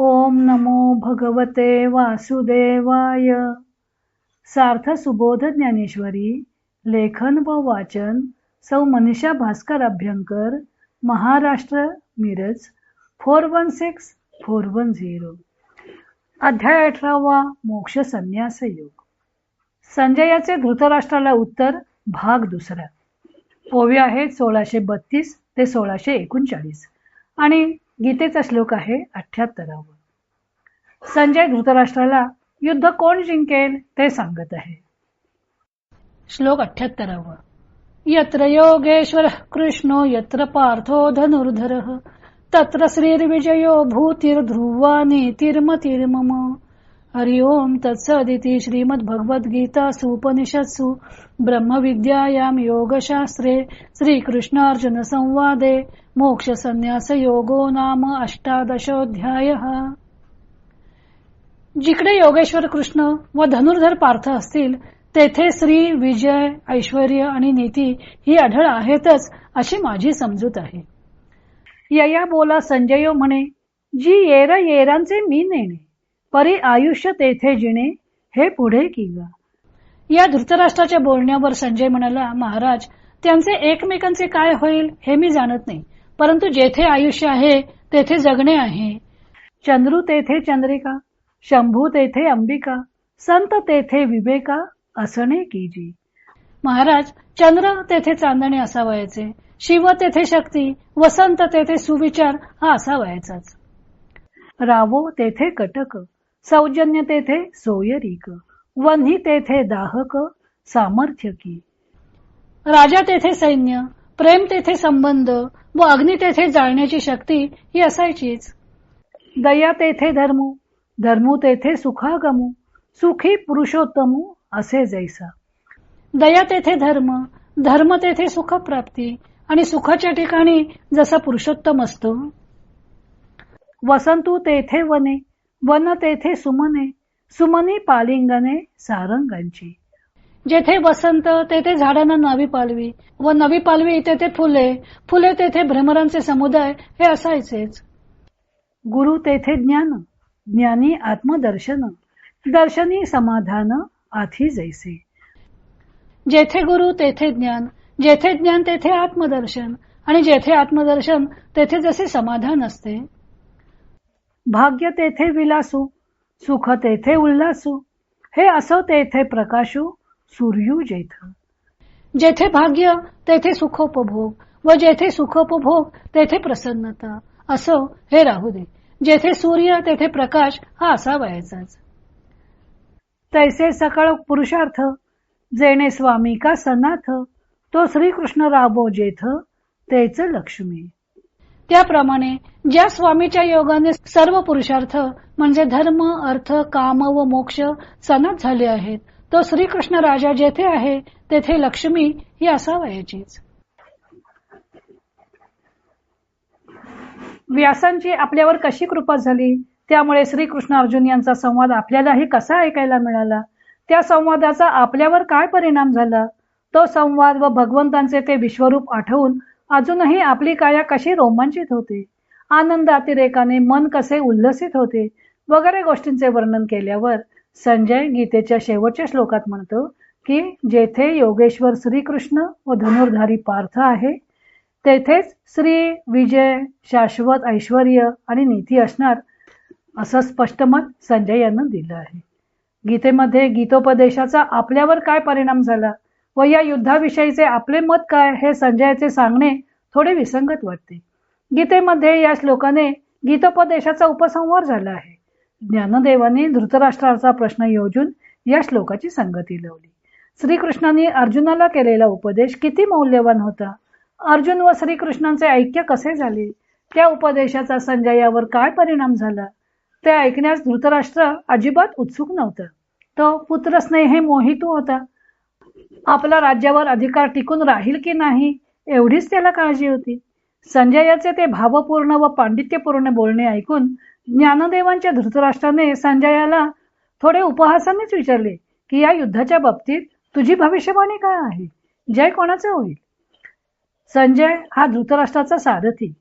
ओम नमो भगवते वासुदेवाय. सार्थ सुबोध ज्ञानेश्वरी लेखन व वाचन Sau Manisha Bhaskar Abhyankar Maharashtra Miraj four one six four one zero. अध्याय अठरावा मोक्ष संन्यास योग. संजयाचे धृतराष्ट्राला उत्तर भाग दुसरा. ओवी आहेत सोळाशे बत्तीस ते सोळाशे एकोणचाळीस. आणि गीतेचा श्लोक आहे अठ्याहत्तरावा. संजय धृतराष्ट्राला युद्ध कोण जिंकेल ते सांगत आहे. श्लोक अठ्याहत्तरावा. यत्र योगेश्वर कृष्णो यत्र पार्थो धनुर्धर तत्र श्रीर्विजयो भूतिर्ध्रुवा नीतिर्मतिर्मम हरि ओम तत्सदिति श्रीमद्भगवद्गीतासु उपनिषत्सु ब्रह्मविद्यायां योगशास्त्रे श्रीकृष्णार्जुन संवादे मोक्ष संन्यास योगो नाम अष्टादशोऽध्यायः। जिकडे योगेश्वर कृष्ण व धनुर्धर पार्थ असतील तेथे श्री विजय ऐश्वर आणि नीती ही आढळ आहेतच अशी माझी समजूत आहे. यया बोला संजयो म्हणे जी येर येरांचे मी नेणे परी आयुष्य तेथे जिणे हे पुढे की या धृतराष्ट्राच्या बोलण्यावर संजय म्हणाला महाराज त्यांचे एकमेकांचे काय होईल हे मी जाणत नाही. परंतु जेथे आयुष्य आहे तेथे जगणे आहे. चंद्रू तेथे चंद्रिका शंभू तेथे अंबिका संत तेथे विवेका असणे कीजी. महाराज चंद्र तेथे चांदणे असावयाचे शिव तेथे शक्ती वसंत तेथे सुविचार हा असावयाचाच. रावो तेथे कटक सौजन्य तेथे सोयरीक वन्ही तेथे दाहक सामर्थ्य की. राजा तेथे सैन्य प्रेम तेथे संबंध व अग्नी तेथे जाळण्याची शक्ती ही असायचीच. दया तेथे धर्मू धर्मू तेथे सुखागमू सुखी पुरुषोत्तमू असे जैसा. दया तेथे धर्म धर्म तेथे सुखप्राप्ती आणि सुखाच्या ठिकाणी जसा पुरुषोत्तम असतो. वसंतू तेथे वने वन तेथे सुमने सुमनी पालिंगने सारंगांची. जेथे वसंत तेथे झाडांना नवी पालवी. व नवी पालवी तेथे फुले फुले तेथे भ्रमरांचे समुदाय हे असायचेच. गुरु तेथे ज्ञान ज्ञानी आत्मदर्शन दर्शनी समाधान आधी जैसे. जेथे गुरु तेथे ज्ञान जेथे ज्ञान तेथे आत्मदर्शन आणि जेथे आत्मदर्शन तेथे जसे समाधान असते. भाग्य तेथे विलासू सुख तेथे उल्हासू हे असो तेथे प्रकाशू सूर्यू जेथ. जेथे भाग्य तेथे सुखोपभोग व जेथे सुखोपभोग तेथे प्रसन्नता असो हे राहू दे. जेथे सूर्य तेथे प्रकाश हा असावयाचाच तैसे सकळ पुरुषार्थ जेणे स्वामी का सनाथ तो श्रीकृष्ण राबो जेथ तेच लक्ष्मी. त्याप्रमाणे ज्या स्वामीच्या योगाने सर्व पुरुषार्थ म्हणजे धर्म अर्थ काम व मोक्ष सनत झाले आहेत तो श्रीकृष्ण राजा जेथे आहे तेथे लक्ष्मी ही असावयाचीच. व्यासांची आपल्यावर कशी कृपा झाली? त्यामुळे श्रीकृष्ण अर्जुन यांचा संवाद आपल्यालाही कसा ऐकायला मिळाला? त्या संवादाचा आपल्यावर काय परिणाम झाला? तो संवाद व भगवंतांचे ते विश्वरूप आठवून अजूनही आपली काया कशी रोमांचित होते? आनंद अतिरेकाने मन कसे उल्लसित होते? वगैरे गोष्टींचे वर्णन केल्यावर संजय गीतेच्या शेवटच्या श्लोकात म्हणतो की जेथे योगेश्वर श्रीकृष्ण व धनुर्धारी पार्थ आहे तेथेच श्री विजय शाश्वत ऐश्वर आणि नीती असणार असं स्पष्ट मत संजय यांना दिलं आहे. गीतेमध्ये गीतोपदेशाचा आपल्यावर काय परिणाम झाला? व या युद्धाविषयीचे आपले मत काय हे संजयाचे सांगणे थोडे विसंगत वाटते. गीतेमध्ये या श्लोकाने गीतोपदेशाचा उपसंहार झाला आहे. ज्ञानदेवाने धृतराष्ट्राचा प्रश्न योजून या श्लोकाची संगती लावली. श्रीकृष्णांनी अर्जुनाला केलेला उपदेश किती मौल्यवान होता. अर्जुन व श्रीकृष्णांचे ऐक्य कसे झाले? त्या उपदेशाचा संजयावर काय परिणाम झाला? ते ऐकण्यास धृतराष्ट्र अजिबात उत्सुक नव्हता. तो पुत्रस्नेह मोहितू होता. आपला राज्यावर अधिकार टिकून राहील की नाही एवढीच त्याला काळजी होती. संजयाचे ते भावपूर्ण व पांडित्यपूर्ण बोलणे ऐकून ज्ञानदेवांच्या धृतराष्ट्राने संजयाला थोडे उपहासानेच विचारले की या युद्धाच्या बाबतीत तुझी भविष्यवाणी काय आहे? जय कोणाचे होईल? संजय हा धृतराष्ट्राचा सारथी.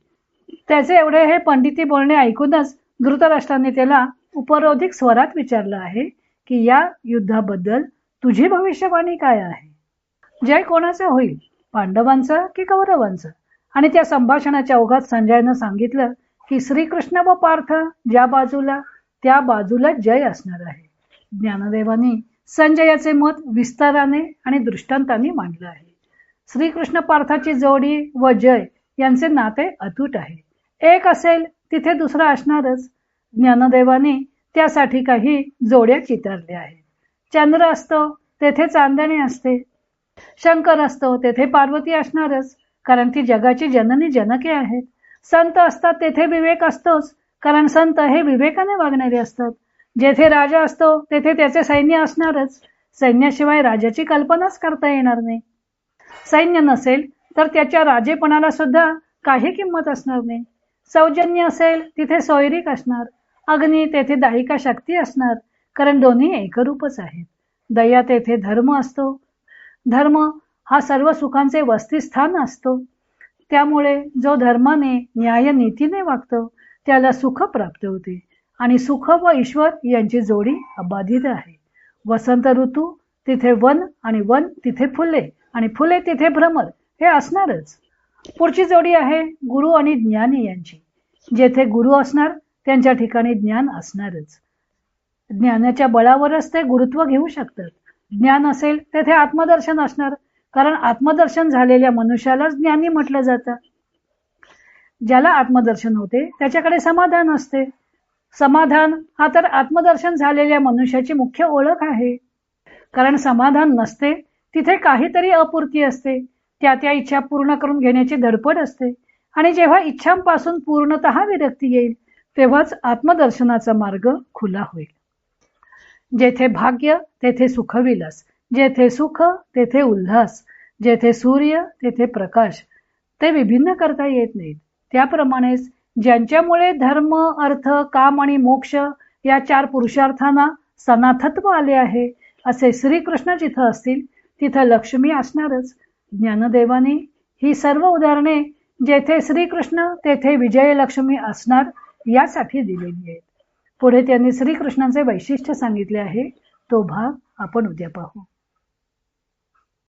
त्याचे एवढे हे पंडिती बोलणे ऐकूनच धृतराष्ट्राने त्याला उपरोधिक स्वरात विचारलं आहे की या युद्धाबद्दल तुझी भविष्यवाणी काय आहे? जय कोणाचा होईल? पांडवांचा की कौरवांचं? आणि त्या संभाषणाच्या ओघात संजयनं सांगितलं की श्रीकृष्ण व पार्थ ज्या बाजूला त्या बाजूला जय असणार आहे. ज्ञानदेवानी संजयाचे मत विस्ताराने आणि दृष्टांताने मांडलं आहे. श्रीकृष्ण पार्थाची जोडी व जय यांचे नाते अतूट आहे. एक असेल तिथे दुसरा असणारच. ज्ञानदेवाने त्यासाठी काही जोड्या चितारल्या आहेत. चंद्र असतो तेथे चांदणे असते. शंकर असतो तेथे पार्वती असणारच कारण ती जगाची जननी जनके आहेत. संत असतात तेथे विवेक असतोच कारण संत हे विवेकाने वागणारे असतात. जेथे राजा असतो तेथे त्याचे सैन्य असणारच. सैन्याशिवाय राजाची कल्पनाच करता येणार नाही. सैन्य नसेल तर त्याच्या राजेपणाला सुद्धा काही किंमत असणार नाही. सौजन्य असेल तिथे सोयरीक असणार. अग्नी तेथे दायिका शक्ती असणार. कारण दोन्ही एकरूपच आहेत. दया तेथे धर्म असतो. धर्म हा सर्व सुखांचे वस्तीस्थान असतो. त्यामुळे जो धर्माने न्यायनीतीने वागतो त्याला सुख प्राप्त होते. आणि सुख व ईश्वर यांची जोडी अबाधित आहे. वसंत ऋतू तिथे वन आणि वन तिथे फुले आणि फुले तिथे भ्रमर हे असणारच. पुढची जोडी आहे गुरु आणि ज्ञानी यांची. जेथे गुरु असणार त्यांच्या ठिकाणी ज्ञान असणारच. ज्ञानाच्या बळावरच ते गुरुत्व घेऊ शकतात. ज्ञान असेल तेथे आत्मदर्शन असणार. कारण आत्मदर्शन झालेल्या मनुष्यालाच ज्ञानी म्हटलं जातं. ज्याला आत्मदर्शन होते त्याच्याकडे समाधान असते. समाधान हा तर आत्मदर्शन झालेल्या मनुष्याची मुख्य ओळख आहे. कारण समाधान नसते तिथे काहीतरी अपूर्ती असते. त्या त्या इच्छा पूर्ण करून घेण्याची धडपड असते. आणि जेव्हा इच्छांपासून पूर्णतः विरक्ती येईल तेव्हाच आत्मदर्शनाचा मार्ग खुला होईल. जेथे भाग्य तेथे सुखविलास जेथे सुख तेथे उल्हास. जेथे सूर्य तेथे प्रकाश. ते विभिन्न करता येत नाहीत. त्याप्रमाणेच ज्यांच्यामुळे धर्म अर्थ काम आणि मोक्ष या चार पुरुषार्थांना सनाथत्व आले आहे असे श्रीकृष्ण जिथं असतील तिथं लक्ष्मी असणारच. ज्ञानदेवाने ही सर्व उदाहरणे जेथे श्रीकृष्ण तेथे विजयलक्ष्मी असणार यासाठी दिलेली आहेत. पुढे त्यांनी श्रीकृष्णांचे वैशिष्ट्य सांगितले आहे तो भाग आपण उद्या पाहू.